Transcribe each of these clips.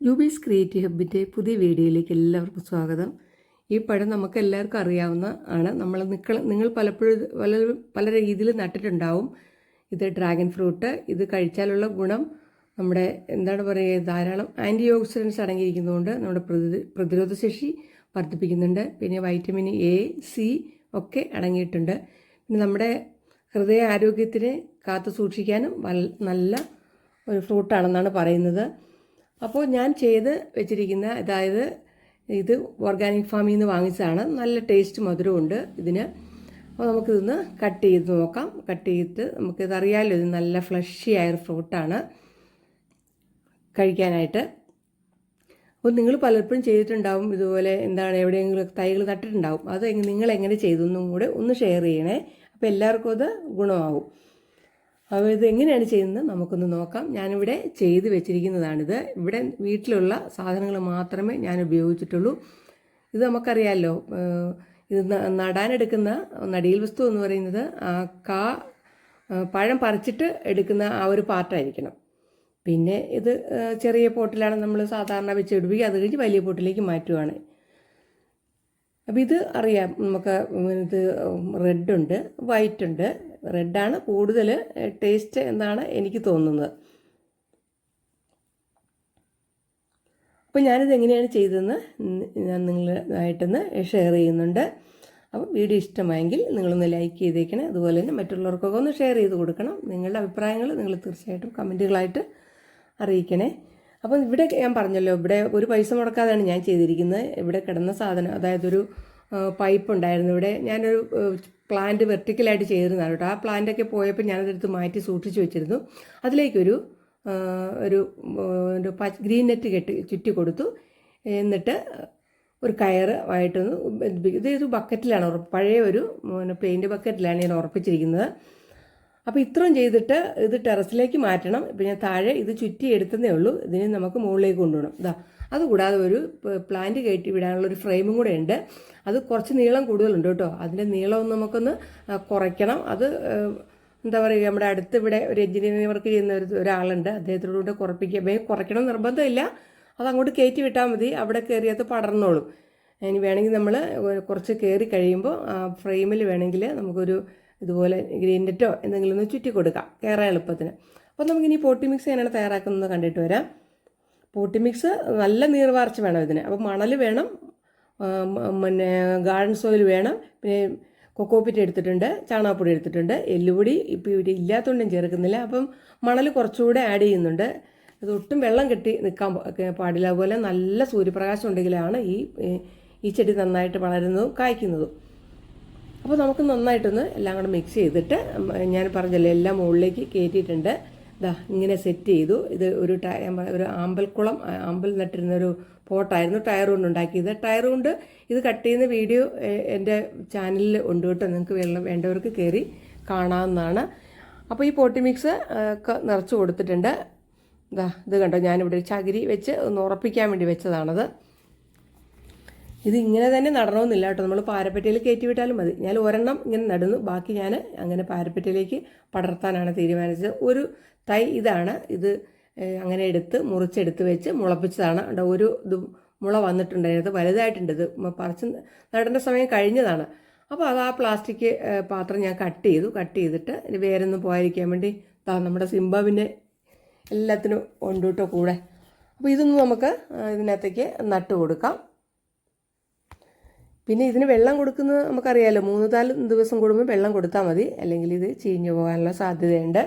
Jubi's creative ഹബിന്റെ പുതിയ വീഡിയോയിലേക്ക് എല്ലാവർക്കും സ്വാഗതം. ഈ പഴം നമുക്ക് എല്ലാവർക്കും അറിയാവുന്ന ആണ്. നമ്മൾ നിക്കൾ നിങ്ങൾ പലപ്പോഴും പല പല രീതിയിൽ നട്ടിട്ടുണ്ടാവും. ഇത് ഡ്രാഗൺ ഫ്രൂട്ട് ഇത് കഴിച്ചാലുള്ള ഗുണം നമ്മുടെ എന്താണ് പറയുക ധാരാളം ആന്റി ഓക്സിഡൻസ് അടങ്ങിയിരിക്കുന്നതുകൊണ്ട് നമ്മുടെ പ്രതി പ്രതിരോധ ശേഷി വർദ്ധിപ്പിക്കുന്നുണ്ട്. പിന്നെ വൈറ്റമിൻ എ സി ഒക്കെ അടങ്ങിയിട്ടുണ്ട്. പിന്നെ നമ്മുടെ ഹൃദയ ആരോഗ്യത്തിന് കാത്തു സൂക്ഷിക്കാനും നല്ല ഒരു ഫ്രൂട്ടാണെന്നാണ് പറയുന്നത്. അപ്പോൾ ഞാൻ ചെയ്ത് വെച്ചിരിക്കുന്ന അതായത് ഇത് ഓർഗാനിക് ഫാമിൽ നിന്ന് വാങ്ങിച്ചതാണ്. നല്ല ടേസ്റ്റ് മധുരമുണ്ട് ഇതിന്. അപ്പോൾ നമുക്കിതൊന്ന് കട്ട് ചെയ്ത് നോക്കാം. കട്ട് ചെയ്തിട്ട് നമുക്കിത് അറിയാമല്ലോ ഇത് നല്ല ഫ്ലഷി ആയ ഫ്രൂട്ടാണ് കഴിക്കാനായിട്ട്. അപ്പോൾ നിങ്ങൾ പലപ്പോഴും ചെയ്തിട്ടുണ്ടാവും ഇതുപോലെ എന്താണ് എവിടെയെങ്കിലും തൈകൾ നട്ടിട്ടുണ്ടാവും. അത് നിങ്ങൾ എങ്ങനെ ചെയ്തെന്നും കൂടെ ഒന്ന് ഷെയർ ചെയ്യണേ. അപ്പോൾ എല്ലാവർക്കും അത് ഗുണമാകും. അപ്പോൾ ഇത് എങ്ങനെയാണ് ചെയ്യുന്നത്? നമുക്കൊന്ന് നോക്കാം. ഞാനിവിടെ ചെയ്ത് വെച്ചിരിക്കുന്നതാണിത്. ഇവിടെ വീട്ടിലുള്ള സാധനങ്ങൾ മാത്രമേ ഞാൻ ഉപയോഗിച്ചിട്ടുള്ളൂ. ഇത് നമുക്കറിയാമല്ലോ ഇത് നടാനെടുക്കുന്ന നടിയിൽ വസ്തു എന്ന് പറയുന്നത് കാ പഴം പറിച്ചിട്ട് എടുക്കുന്ന ആ ഒരു പാർട്ടായിരിക്കണം. പിന്നെ ഇത് ചെറിയ പോട്ടിലാണ് നമ്മൾ സാധാരണ വെച്ച് പിടിപ്പിക്കുക അത് കഴിഞ്ഞ് വലിയ പോട്ടിലേക്ക് മാറ്റുവാണ്. അപ്പോൾ ഇത് അറിയാം. നമുക്ക് ഇത് റെഡ് ഉണ്ട് വൈറ്റ് ഉണ്ട് റെഡാണ്. കൂടുതൽ ടേസ്റ്റ് എന്നാണ് എനിക്ക് തോന്നുന്നത്. അപ്പോൾ ഞാനിത് എങ്ങനെയാണ് ചെയ്തതെന്ന് ഞാൻ നിങ്ങളായിട്ടൊന്ന് ഷെയർ ചെയ്യുന്നുണ്ട്. അപ്പോൾ വീഡിയോ ഇഷ്ടമായെങ്കിൽ നിങ്ങളൊന്ന് ലൈക്ക് ചെയ്തേക്കണേ. അതുപോലെ തന്നെ മറ്റുള്ളവർക്കൊക്കെ ഒന്ന് ഷെയർ ചെയ്ത് കൊടുക്കണം. നിങ്ങളുടെ അഭിപ്രായങ്ങൾ നിങ്ങൾ തീർച്ചയായിട്ടും കമന്റുകളായിട്ട് അറിയിക്കണേ. അപ്പോൾ ഇവിടെ ഞാൻ പറഞ്ഞല്ലോ ഇവിടെ ഒരു പൈസ മുടക്കാതെയാണ് ഞാൻ ചെയ്തിരിക്കുന്നത്. ഇവിടെ കിടന്ന സാധനം അതായത് ഒരു പൈപ്പ് ഉണ്ടായിരുന്നു. ഇവിടെ ഞാനൊരു പ്ലാന്റ് വെർട്ടിക്കലായിട്ട് ചെയ്തിരുന്നതാണ് കേട്ടോ. ആ പ്ലാന്റൊക്കെ പോയപ്പോൾ ഞാനതെടുത്ത് മാറ്റി സൂക്ഷിച്ചു വെച്ചിരുന്നു. അതിലേക്കൊരു ഒരു ഒരു ഗ്രീൻ നെറ്റ് കെട്ടി ചുറ്റി കൊടുത്തു. എന്നിട്ട് ഒരു കയറ് ആയിട്ടൊന്ന് ഇത് ബക്കറ്റിലാണ് പഴയ ഒരു പെയിന്റ് ബക്കറ്റിലാണ് ഞാൻ ഉറപ്പിച്ചിരിക്കുന്നത്. അപ്പോൾ ഇത്രയും ചെയ്തിട്ട് ഇത് ടെറസിലേക്ക് മാറ്റണം. പിന്നെ താഴെ ഇത് ചുറ്റി എടുത്തതേ ഉള്ളൂ. ഇതിന് നമുക്ക് മുകളിലേക്ക് കൊണ്ടുപോകണം ഇതാ അതുകൂടാതെ ഒരു പ്ലാന്റ് കയറ്റി വിടാനുള്ള ഒരു ഫ്രെയിമും കൂടെ ഉണ്ട്. അത് കുറച്ച് നീളം കൂടുതലുണ്ട് കേട്ടോ. അതിന്റെ നീളം നമുക്കൊന്ന് കുറയ്ക്കണം. അത് എന്താ പറയുക നമ്മുടെ അടുത്ത് ഇവിടെ ഒരു എഞ്ചിനീയറിംഗ് വർക്ക് ചെയ്യുന്ന ഒരു ഒരാളുണ്ട്. അദ്ദേഹത്തോട് കൂടെ കുറപ്പിക്കുക. വേഗം കുറയ്ക്കണം നിർബന്ധമില്ല. അത് അങ്ങോട്ട് കയറ്റി വിട്ടാൽ മതി. അവിടെ കയറിയത് പടർന്നോളും. ഇനി വേണമെങ്കിൽ നമ്മൾ കുറച്ച് കയറി കഴിയുമ്പോൾ ഫ്രെയിമിൽ വേണമെങ്കിൽ നമുക്കൊരു ഇതുപോലെ ഗ്രീൻ നെറ്റോ എന്തെങ്കിലും ഒന്ന് ചുറ്റി കൊടുക്കാം. കയറാൻ എളുപ്പത്തിന്. അപ്പോൾ നമുക്കിനി പോട്ടി മിക്സ് എങ്ങനെയാണ് തയ്യാറാക്കുന്നത് കണ്ടിട്ട് വരാം. പോട്ടി മിക്സ് നല്ല നീർവാർച്ച വേണം ഇതിന്. അപ്പോൾ മണൽ വേണം പിന്നെ ഗാർഡൻ സോയിൽ വേണം. പിന്നെ കൊക്കോപ്പിറ്റ് എടുത്തിട്ടുണ്ട് ചാണകപ്പൊടി എടുത്തിട്ടുണ്ട് എല്ലുപൊടി ഇപ്പോൾ ഇവിടെ ഇല്ലാത്തതുകൊണ്ട് ചേർക്കുന്നില്ല. അപ്പം മണൽ കുറച്ചുകൂടെ ആഡ് ചെയ്യുന്നുണ്ട്. അത് ഒട്ടും വെള്ളം കെട്ടി നിൽക്കാൻ പാടില്ല. അതുപോലെ നല്ല സൂര്യപ്രകാശം ഉണ്ടെങ്കിലാണ് ഈ ഈ ചെടി നന്നായിട്ട് വളരുന്നതും കായ്ക്കുന്നതും. അപ്പോൾ നമുക്ക് നന്നായിട്ടൊന്ന് എല്ലാം കൂടെ മിക്സ് ചെയ്തിട്ട് ഞാൻ പറഞ്ഞല്ലോ എല്ലാം മുകളിലേക്ക് കയറ്റിയിട്ടുണ്ട് ഇതാ ഇങ്ങനെ സെറ്റ് ചെയ്തു. ഇത് ഒരു ടയർ ഒരു ആമ്പൽക്കുളം ആമ്പൽ നട്ടിരുന്ന ഒരു പോട്ടായിരുന്നു ടയർ കൊണ്ട് ഉണ്ടാക്കിയത്. ടയർ കൊണ്ട് ഇത് കട്ട് ചെയ്യുന്ന വീഡിയോ എന്റെ ചാനലിൽ ഉണ്ട് കേട്ടോ. നിങ്ങൾക്ക് വെള്ളം വേണ്ടവർക്ക് കയറി കാണാവുന്നതാണ്. അപ്പോൾ ഈ പോട്ടി മിക്സ് നിറച്ച് കൊടുത്തിട്ടുണ്ട്. ഇതാ ഇത് കണ്ടോ? ഞാനിവിടെ ചകിരി വെച്ച് ഒന്ന് ഉറപ്പിക്കാൻ വേണ്ടി വെച്ചതാണത്. ഇത് ഇങ്ങനെ തന്നെ നടണമെന്നില്ല കേട്ടോ. നമ്മൾ പാരപ്പറ്റയിൽ കയറ്റി വിട്ടാലും മതി. ഞാൻ ഒരെണ്ണം ഇങ്ങനെ നടന്നു. ബാക്കി ഞാൻ അങ്ങനെ പാരപ്പറ്റയിലേക്ക് പടർത്താനാണ് തീരുമാനിച്ചത്. ഒരു തൈ ഇതാണ്. ഇത് അങ്ങനെ എടുത്ത് മുറിച്ചെടുത്ത് വെച്ച് മുളപ്പിച്ചതാണ്. ഒരു ഇത് മുള വന്നിട്ടുണ്ടായിരുന്നത് വലുതായിട്ടുണ്ട് ഇത്. പറിച്ച് നടേണ്ട സമയം കഴിഞ്ഞതാണ്. അപ്പോൾ അത് ആ പ്ലാസ്റ്റിക് പാത്രം ഞാൻ കട്ട് ചെയ്തു. കട്ട് ചെയ്തിട്ട് വേരൊന്നും പോകാതിരിക്കാൻ വേണ്ടി താ നമ്മുടെ സിംബാവിന്റെ എല്ലാത്തിനും ഉണ്ട് കൂടെ. അപ്പോൾ ഇതൊന്നും നമുക്ക് ഇതിനകത്തേക്ക് നട്ട് കൊടുക്കാം. പിന്നെ ഇതിന് വെള്ളം കൊടുക്കുന്നത് നമുക്കറിയാലോ മൂന്ന് നാല് ദിവസം കൂടുമ്പോൾ വെള്ളം കൊടുത്താൽ മതി. അല്ലെങ്കിൽ ഇത് ചീഞ്ഞു പോകാനുള്ള സാധ്യതയുണ്ട്.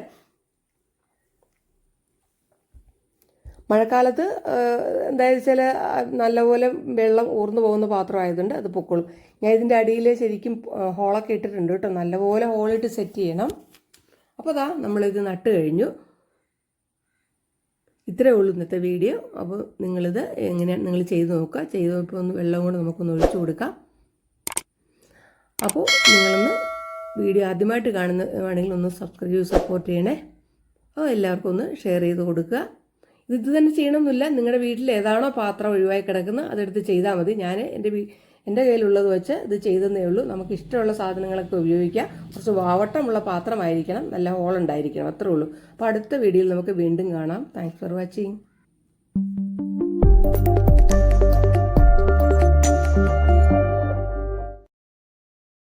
മഴക്കാലത്ത് എന്തായാലും ചില നല്ലപോലെ വെള്ളം ഊർന്നു പോകുന്ന പാത്രമായതുകൊണ്ട് അത് പൊക്കോളും. ഞാൻ ഇതിന്റെ അടിയിൽ ശരിക്കും ഹോളൊക്കെ ഇട്ടിട്ടുണ്ട് കേട്ടോ. നല്ലപോലെ ഹോളിട്ട് സെറ്റ് ചെയ്യണം. അപ്പോൾ അതാ നമ്മളിത് നട്ട് കഴിഞ്ഞു. ഇത്രയേ ഉള്ളൂ ഇന്നത്തെ വീഡിയോ. അപ്പോൾ നിങ്ങളിത് എങ്ങനെയാണ് നിങ്ങൾ ചെയ്ത് നോക്കുക. ചെയ്ത് നോക്കുമ്പോൾ ഒന്ന് വെള്ളം കൊണ്ട് നമുക്കൊന്ന് ഒഴിച്ചു കൊടുക്കാം. അപ്പോൾ നിങ്ങളൊന്ന് വീഡിയോ ആദ്യമായിട്ട് കാണുന്ന വേണമെങ്കിൽ ഒന്ന് സബ്സ്ക്രൈബ് ചെയ്ത് സപ്പോർട്ട് ചെയ്യണേ. അപ്പോൾ എല്ലാവർക്കും ഒന്ന് ഷെയർ ചെയ്ത് കൊടുക്കുക. ഇത് തന്നെ ചെയ്യണമെന്നില്ല നിങ്ങളുടെ വീട്ടിൽ ഏതാണോ പാത്രം ഒഴിവായി കിടക്കുന്നത് അതെടുത്ത് ചെയ്താൽ മതി. ഞാൻ എന്റെ എന്റെ കയ്യിലുള്ളത് വെച്ച് ഇത് ചെയ്തെന്നേ ഉള്ളൂ. നമുക്ക് ഇഷ്ടമുള്ള സാധനങ്ങളൊക്കെ ഉപയോഗിക്കാം. കുറച്ച് വാവട്ടമുള്ള പാത്രമായിരിക്കണം. നല്ല ഹോളുണ്ടായിരിക്കണം അത്രേ ഉള്ളൂ. അപ്പോൾ അടുത്ത വീഡിയോയിൽ നമുക്ക് വീണ്ടും കാണാം. Thanks for watching